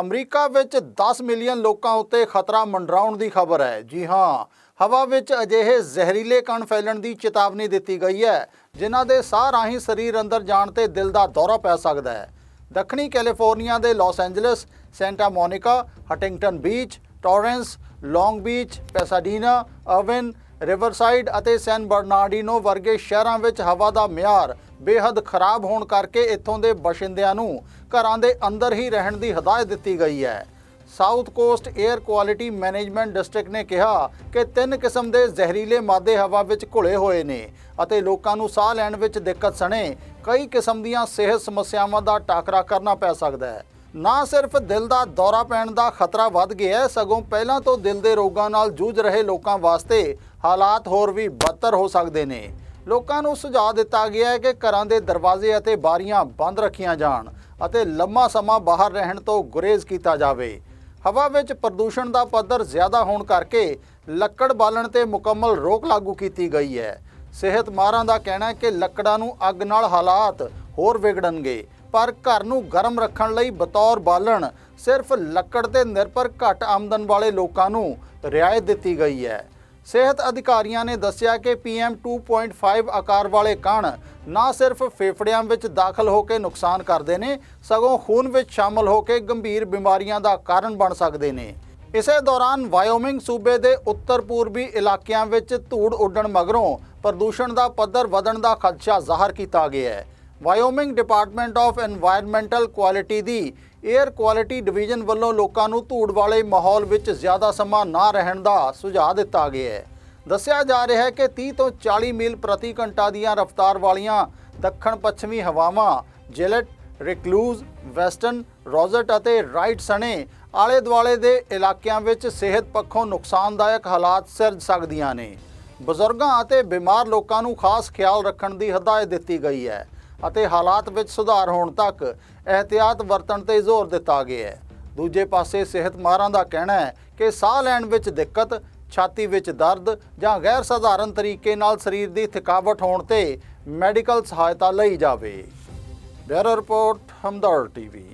America ਵਿੱਚ 10 million ਲੋਕਾਂ ਉੱਤੇ ਖਤਰਾ ਮੰਡਰਾਉਣ ਦੀ ਖਬਰ ਹੈ। ਜੀ ਹਾਂ, ਹਵਾ ਵਿੱਚ ਅਜਿਹੇ ਜ਼ਹਿਰੀਲੇ ਕਣ ਫੈਲਣ ਦੀ ਚੇਤਾਵਨੀ ਦਿੱਤੀ ਗਈ ਹੈ, ਜਿਨ੍ਹਾਂ ਦੇ ਸਾਹ ਰਾਹੀਂ ਸਰੀਰ ਅੰਦਰ ਜਾਣ ਤੇ ਦਿਲ ਦਾ ਦੌਰਾ ਪੈ ਸਕਦਾ ਹੈ। ਦੱਖਣੀ ਕੈਲੀਫੋਰਨੀਆ ਦੇ Los Angeles, Santa Monica, Huntington Beach, Torrance, Long Beach, Pasadena oven Riverside ਅਤੇ ਸੈਨ ਬਰਨਾਰਡੀਨੋ ਵਰਗੇ ਸ਼ਹਿਰਾਂ ਵਿੱਚ ਹਵਾ ਦਾ ਮਿਆਰ ਬੇਹੱਦ ਖਰਾਬ ਹੋਣ ਕਰਕੇ ਇੱਥੋਂ ਦੇ ਬਸ਼ਿੰਦਿਆਂ ਨੂੰ ਘਰਾਂ ਦੇ ਅੰਦਰ ਹੀ ਰਹਿਣ ਦੀ ਹਦਾਇਤ ਦਿੱਤੀ ਗਈ ਹੈ। South coast air quality management district ਨੇ ਕਿਹਾ ਕਿ ਤਿੰਨ ਕਿਸਮ ਦੇ ਜ਼ਹਿਰੀਲੇ ਮਾਦੇ ਹਵਾ ਵਿੱਚ ਘੁਲੇ ਹੋਏ ਨੇ ਅਤੇ ਲੋਕਾਂ ਨੂੰ ਸਾਹ ਲੈਣ ਵਿੱਚ ਦਿੱਕਤ ਸਣੇ ਕਈ ਕਿਸਮ ਦੀਆਂ ਸਿਹਤ ਸਮੱਸਿਆਵਾਂ ਦਾ ਟਾਕਰਾ ਕਰਨਾ ਪੈ ਸਕਦਾ ਹੈ। ਨਾ ਸਿਰਫ ਦਿਲ ਦਾ ਦੌਰਾ ਪੈਣ ਦਾ ਖਤਰਾ ਵੱਧ ਗਿਆ ਹੈ, ਸਗੋਂ ਪਹਿਲਾਂ ਤੋਂ ਦਿਲ ਦੇ ਰੋਗਾਂ ਨਾਲ ਜੂਝ ਰਹੇ ਲੋਕਾਂ ਵਾਸਤੇ ਹਾਲਾਤ ਹੋਰ ਵੀ ਬਦਤਰ ਹੋ ਸਕਦੇ ਨੇ। ਲੋਕਾਂ ਨੂੰ ਸੁਝਾਅ ਦਿੱਤਾ ਗਿਆ ਹੈ ਕਿ ਘਰਾਂ ਦੇ ਦਰਵਾਜ਼ੇ ਅਤੇ ਬਾਰੀਆਂ ਬੰਦ ਰੱਖੀਆਂ ਜਾਣ ਅਤੇ ਲੰਮਾ ਸਮਾਂ ਬਾਹਰ ਰਹਿਣ ਤੋਂ ਗੁਰੇਜ਼ ਕੀਤਾ ਜਾਵੇ। ਹਵਾ ਵਿੱਚ ਪ੍ਰਦੂਸ਼ਣ ਦਾ ਪੱਧਰ ਜ਼ਿਆਦਾ ਹੋਣ ਕਰਕੇ ਲੱਕੜ ਬਾਲਣ ਤੇ ਮੁਕੰਮਲ ਰੋਕ ਲਾਗੂ ਕੀਤੀ ਗਈ ਹੈ। ਸਿਹਤ ਮਾਹਰਾਂ ਦਾ ਕਹਿਣਾ ਹੈ ਕਿ ਲੱਕੜਾਂ ਨੂੰ ਅੱਗ ਨਾਲ ਹਾਲਾਤ ਹੋਰ ਵਿਗੜਨਗੇ, ਪਰ ਘਰ ਨੂੰ ਗਰਮ ਰੱਖਣ ਲਈ ਬਤੌਰ ਬਾਲਣ ਸਿਰਫ ਲੱਕੜ ਤੇ ਨਿਰਭਰ ਘੱਟ ਆਮਦਨ ਵਾਲੇ ਲੋਕਾਂ ਨੂੰ ਰਿਆਇਤ ਦਿੱਤੀ ਗਈ ਹੈ। ਸਿਹਤ ਅਧਿਕਾਰੀਆਂ ਨੇ ਦੱਸਿਆ ਕਿ PM 2.5 ਆਕਾਰ ਵਾਲੇ ਕਣ ਨਾ ਸਿਰਫ ਫੇਫੜਿਆਂ ਵਿੱਚ ਦਾਖਲ ਹੋ ਕੇ ਨੁਕਸਾਨ ਕਰਦੇ ਨੇ, ਸਗੋਂ ਖੂਨ ਵਿੱਚ ਸ਼ਾਮਲ ਹੋ ਕੇ ਗੰਭੀਰ ਬਿਮਾਰੀਆਂ ਦਾ ਕਾਰਨ ਬਣ ਸਕਦੇ ਨੇ। ਇਸੇ ਦੌਰਾਨ ਵਾਇਓਮਿੰਗ ਸੂਬੇ ਦੇ ਉੱਤਰ ਪੂਰਬੀ ਇਲਾਕਿਆਂ ਵਿੱਚ ਧੂੜ ਉੱਡਣ ਮਗਰੋਂ ਪ੍ਰਦੂਸ਼ਣ ਦਾ ਪੱਧਰ ਵਧਣ ਦਾ ਖਦਸ਼ਾ ਜ਼ਾਹਰ ਕੀਤਾ ਗਿਆ ਹੈ। Wyoming department of environmental quality the air quality division ਵੱਲੋਂ ਲੋਕਾਂ ਨੂੰ ਧੂੜ ਵਾਲੇ ਮਾਹੌਲ ਵਿੱਚ ਜ਼ਿਆਦਾ ਸਮਾਂ ਨਾ ਰਹਿਣ ਦਾ ਸੁਝਾਅ ਦਿੱਤਾ ਗਿਆ ਹੈ। ਦੱਸਿਆ ਜਾ ਰਿਹਾ ਹੈ ਕਿ 30 ਤੋਂ 40 ਮੀਲ ਪ੍ਰਤੀ ਘੰਟਾ ਦੀਆਂ ਰਫ਼ਤਾਰ ਵਾਲੀਆਂ ਦੱਖਣ ਪੱਛਮੀ ਹਵਾਵਾਂ ਜੈਲਟ, ਰਿਕਲੂਜ਼, ਵੈਸਟਰਨ, ਰੋਜ਼ਟ ਅਤੇ ਰਾਈਟ ਸਣੇ ਆਲੇ ਦੁਆਲੇ ਦੇ ਇਲਾਕਿਆਂ ਵਿੱਚ ਸਿਹਤ ਪੱਖੋਂ ਨੁਕਸਾਨਦਾਇਕ ਹਾਲਾਤ ਸਿਰਜ ਸਕਦੀਆਂ ਨੇ। ਬਜ਼ੁਰਗਾਂ ਅਤੇ ਬਿਮਾਰ ਲੋਕਾਂ ਨੂੰ ਖਾਸ ਖਿਆਲ ਰੱਖਣ ਦੀ ਹਦਾਇਤ ਦਿੱਤੀ ਗਈ ਹੈ। ਅਤੇ ਹਾਲਾਤ ਵਿੱਚ ਸੁਧਾਰ ਹੋਣ ਤੱਕ ehtiyat ਵਰਤਣ ਤੇ ਜ਼ੋਰ ਦਿੱਤਾ ਗਿਆ ਹੈ। ਦੂਜੇ ਪਾਸੇ ਸਿਹਤ ਮਾਹਰਾਂ ਦਾ ਕਹਿਣਾ ਹੈ ਕਿ ਸਾਹ ਲੈਣ ਵਿੱਚ ਦਿੱਕਤ, ਛਾਤੀ ਵਿੱਚ ਦਰਦ ਜਾਂ ਗੈਰ ਸਧਾਰਨ ਤਰੀਕੇ ਨਾਲ ਸਰੀਰ ਦੀ ਥਕਾਵਟ ਹੋਣ ਤੇ ਮੈਡੀਕਲ ਸਹਾਇਤਾ ਲਈ ਜਾਵੇ। Bureau report, Hamdard TV.